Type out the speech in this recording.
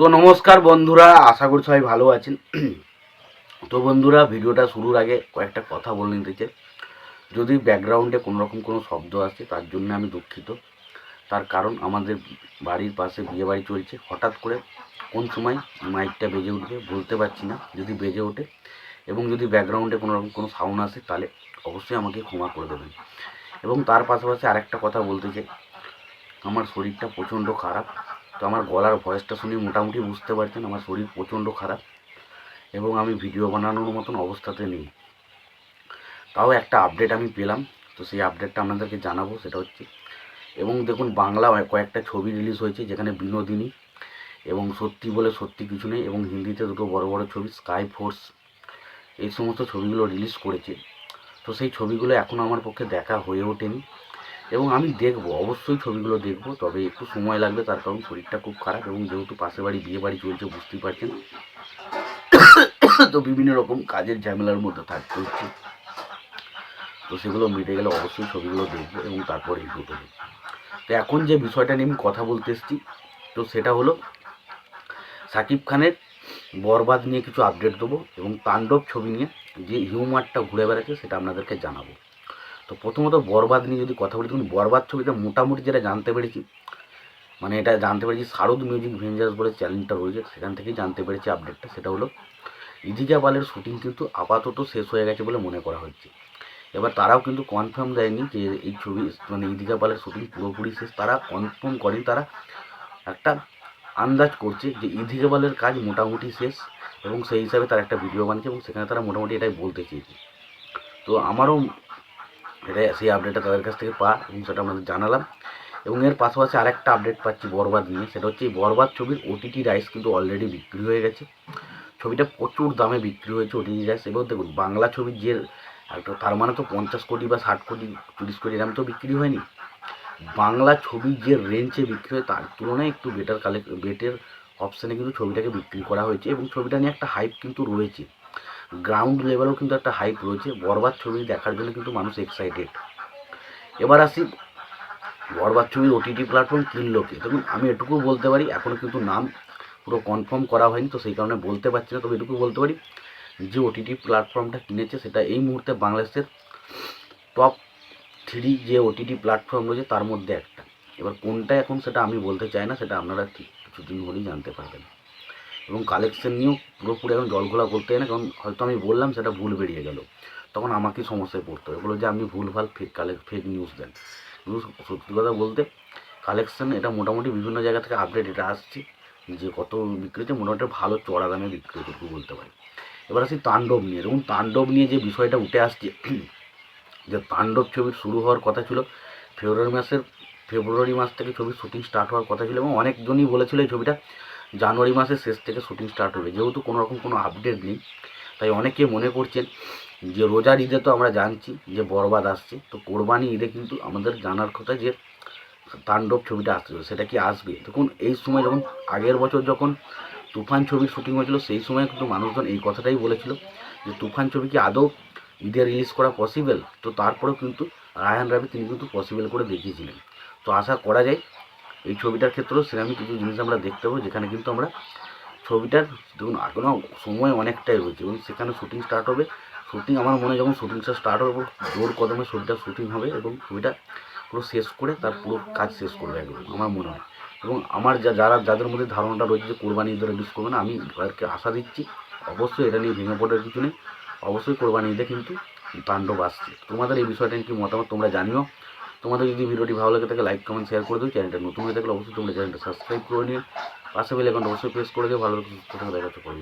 তো নমস্কার বন্ধুরা, আশা করি সবাই ভালো আছেন। তো বন্ধুরা, ভিডিওটা শুরুর আগে কয়েকটা কথা বলে নিতে চাই। যদি ব্যাকগ্রাউন্ডে কোনো রকম কোনো শব্দ আসে, তার জন্য আমি দুঃখিত। তার কারণ, আমাদের বাড়ির পাশে বিয়ে বাড়ি চলছে। হঠাৎ করে কোন সময় মাইকটা বেজে উঠবে বলতে পারছি না, যদি বেজে ওঠে। এবং যদি ব্যাকগ্রাউন্ডে কোনো রকম কোনো সাউন্ড আসে, তাহলে অবশ্যই আমাকে ক্ষমা করে দেবেন। এবং তার পাশাপাশি আরেকটা কথা বলতে চাই। আমার শরীরটা প্রচণ্ড খারাপ। তো আমার গলার ভয়েসটা শুনে মোটামুটি বুঝতে পারছেন, আমার শরীর প্রচণ্ড খারাপ এবং আমি ভিডিও বানানোর মতন অবস্থাতে নেই। তাও একটা আপডেট আমি পেলাম, তো সেই আপডেটটা আপনাদেরকে জানাব, সেটা হচ্ছে এবং দেখুন বাংলা কয়েকটা ছবি রিলিজ হয়েছে, যেখানে বিনোদিনী এবং সত্যি বলে সত্যি কিছু নেই এবং হিন্দিতে দুটো বড় বড় ছবি স্কাই ফোর্স এই সমস্ত ছবিগুলো রিলিজ করেছে। তো সেই ছবিগুলো এখনও আমার পক্ষে দেখা হয়ে ওঠেনি। এবং আমি দেখব, অবশ্যই ছবিগুলো দেখব, তবে একটু সময় লাগবে তার কারণ শরীরটা খুব খারাপ এবং যেহেতু পাশে বাড়ি, বিয়ে বাড়ি চলছে, বুঝতেই পারছেন। তো বিভিন্ন রকম কাজের ঝামেলার মধ্যে থাকতে হচ্ছে। তো সেগুলো মিটে গেলে অবশ্যই ছবিগুলো দেখব এবং তারপর দেবো তো এখন যে বিষয়টা নিয়ে আমি কথা বলতে এসেছি, তো সেটা হলো, সাকিব খানের বরবাদ নিয়ে কিছু আপডেট দেবো এবং তাণ্ডব ছবি নিয়ে যে হিউমারটা ঘুরে বেড়াচ্ছে সেটা আপনাদেরকে জানাব। তো প্রথমত বরবাদ নিয়ে যদি কথা বলি, দেখুন, বরবাদ ছবিটা মোটামুটি যেটা জানতে পেরেছি মানে এটা জানতে পেরেছি শারদ মিউজিক ভেঞ্জার্স বলে চ্যানেলটা রয়েছে, সেখান থেকেই জানতে পেরেছি আপডেটটা সেটা হলো ইদিকা বালের শুটিং কিন্তু আপাতত শেষ হয়ে গেছে বলে মনে করা হচ্ছে। এবার তারাও কিন্তু কনফার্ম দেয়নি যে এই ছবি মানে ইদিকা পালের শুটিং পুরোপুরি শেষ, তারা কনফার্ম করেন তারা একটা আন্দাজ করছে যে ইদিকা পালের কাজ মোটামুটি শেষ এবং সেই হিসাবে তারা একটা ভিডিও বানিয়েছে এবং সেখানে তারা মোটামুটি এটাই বলতে চেয়েছে। তো আমারও এটা সেই আপডেটটা তাদের কাছ থেকে পা এবং সেটা আমাদের জানালাম। এবং এর পাশাপাশি আরেকটা আপডেট পাচ্ছি বরবাদ নিয়ে। সেটা হচ্ছে এই বরবাদ ছবির ওটিটি রাইস কিন্তু অলরেডি বিক্রি হয়ে গেছে। ছবিটা প্রচুর দামে বিক্রি হয়েছে ওটিটি রাইস এবং দেখুন, বাংলা ছবির যে একটা তার মানে তো পঞ্চাশ কোটি বা ষাট কোটি, তিরিশ কোটি এরকম তো বিক্রি হয়নি। বাংলা ছবি যে রেঞ্জে বিক্রি হয়, তার তুলনায় একটু বেটার কালেক্ট বেটের অপশানে কিন্তু ছবিটাকে বিক্রি করা হয়েছে। এবং ছবিটা নিয়ে একটা হাইপ কিন্তু রয়েছে। গ্রাউন্ড লেভেলেও কিন্তু একটা হাইপ রয়েছে। বরবাদ ছবি দেখার জন্য কিন্তু মানুষ এক্সাইটেড এবার আসি, বরবাদ ছবির ওটিটি প্ল্যাটফর্ম কিনলো কে দেখুন, আমি এটুকু বলতে পারি এখনও কিন্তু নাম পুরো কনফার্ম করা হয়নি, তো সেই কারণে বলতে পারছি না, তবে এটুকু বলতে পারি, যে ওটিটি প্ল্যাটফর্মটা কিনেছে, সেটা এই মুহূর্তে বাংলাদেশের টপ থ্রি যে ওটিটি প্ল্যাটফর্ম রয়েছে, তার মধ্যে একটা। এবার কোনটা এখন সেটা আমি বলতে চাই না, সেটা আপনারা ঠিক কিছুদিন হলেই জানতে পারবেন। এবং কালেকশন নিয়েও পুরোপুরি এখন জলঘোলা করতে হয় না, কারণ হয়তো আমি বললাম সেটা ভুল বেরিয়ে গেল। তখন আমাকেই সমস্যায় পড়তে হবে বলো যে, আপনি ভুলভাল ফেক কালে ফেক নিউজ দেন। কিন্তু সত্যি কথা বলতে কালেকশন এটা মোটামুটি বিভিন্ন জায়গা থেকে আপডেট এটা আসছে। যে কত বিক্রি হচ্ছে, মোটামুটি ভালো চড়া দামে বিক্রি বলতে পারি। এবার আসি তাণ্ডব নিয়ে। এবং তাণ্ডব নিয়ে যে বিষয়টা উঠে আসছে, যে তাণ্ডব ছবির শুরু হওয়ার কথা ছিল, ফেব্রুয়ারি মাসের ফেব্রুয়ারি মাস থেকে ছবির শুটিং স্টার্ট হওয়ার কথা ছিল এবং অনেকজনই বলেছিল এই ছবিটা জানুয়ারি মাসের শেষ থেকে শুটিং স্টার্ট হবে। যেহেতু কোনো রকম কোনো আপডেট নেই, তাই অনেকে মনে করছেন যে রোজার ঈদে তো আমরা জানছি যে বরবাদ আসছে। তো কোরবানি ঈদে কিন্তু আমাদের জানার কথা যে তাণ্ডব ছবিটা আসছে সেটা কি আসবে? দেখুন, এই সময় যখন আগের বছর যখন তুফান ছবির শুটিং হয়েছিল, সেই সময় কিন্তু মানুষজন এই কথাটাই বলেছিল যে তুফান ছবি কি আদৌ ঈদে রিলিজ করা পসিবল তো তারপরেও কিন্তু রায়হান রাবি তিনি কিন্তু পসিবল করে দেখিয়েছিলেন। তো আশা করা যায় এই ছবিটার ক্ষেত্রেও সেরকমই কিছু জিনিস আমরা দেখতে পাবো, যেখানে কিন্তু আমরা ছবিটার দেখুন এখনও সময় অনেকটাই রয়েছে এবং সেখানে শুটিং স্টার্ট হবে। শুটিং আমার মনে যখন শুটিংটা স্টার্ট হবে, জোর কদমে ছবিটা শুটিং হবে এবং ছবিটা পুরো শেষ করে তার পুরো কাজ শেষ করবে একদম, আমার মনে হয়। এবং আমার যা, যারা, যাদের মধ্যে ধারণাটা রয়েছে যে কোরবানি ঈদে রিলিজ করবে না, আমি তাদেরকে আশা দিচ্ছি, অবশ্যই এটা নিয়ে ভেঙে পড়ার কিছু নেই। অবশ্যই কোরবানি ঈদে কিন্তু তাণ্ডব আসছে। তোমাদের এই বিষয়টা কি মতামত তোমরা জানিও? তোমাদের যদি ভিডিওটি ভালো লাগে থাকে লাইক কমেন্ট শেয়ার করে দিও। চ্যানেলটা নতুন হয়ে থাকলে অবশ্যই তোমরা চ্যানেলটা সাবস্ক্রাইব করে নিও। পাশে বেল অ্যাকাউন্ট অবশ্যই প্রেস করে দিও। ভালো দেখা যাচ্ছে পরে